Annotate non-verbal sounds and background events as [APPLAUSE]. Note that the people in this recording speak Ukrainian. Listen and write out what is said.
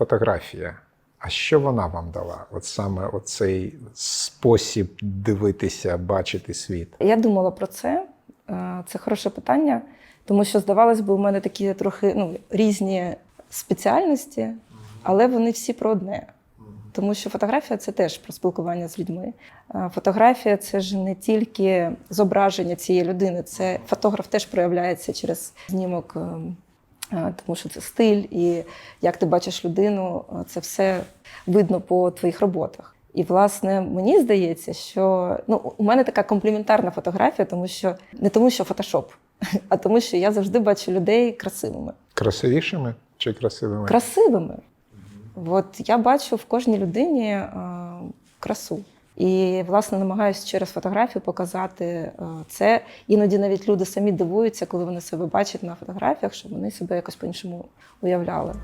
фотографія. А що вона вам дала? От саме оцей спосіб дивитися, бачити світ. Я думала про це. Е, Це хороше питання, тому що, здавалось би, у мене такі трохи ну, різні спеціальності, але вони всі про одне. Тому що фотографія це теж про спілкування з людьми. Е, Фотографія це ж не тільки зображення цієї людини, це фотограф теж проявляється через знімок, е, е, тому що це стиль, і як ти бачиш людину, е, це все видно по твоїх роботах. І, власне, мені здається, що ну, у мене така компліментарна фотографія, тому що не тому, що фотошоп, [LAUGHS] а тому, що я завжди бачу людей красивими. Красивішими чи красивими? Красивими. От я бачу в кожній людині е, красу. І, власне, намагаюся через фотографію показати е, це. Іноді навіть люди самі дивуються, коли вони себе бачать на фотографіях, що вони себе якось по-іншому уявляли.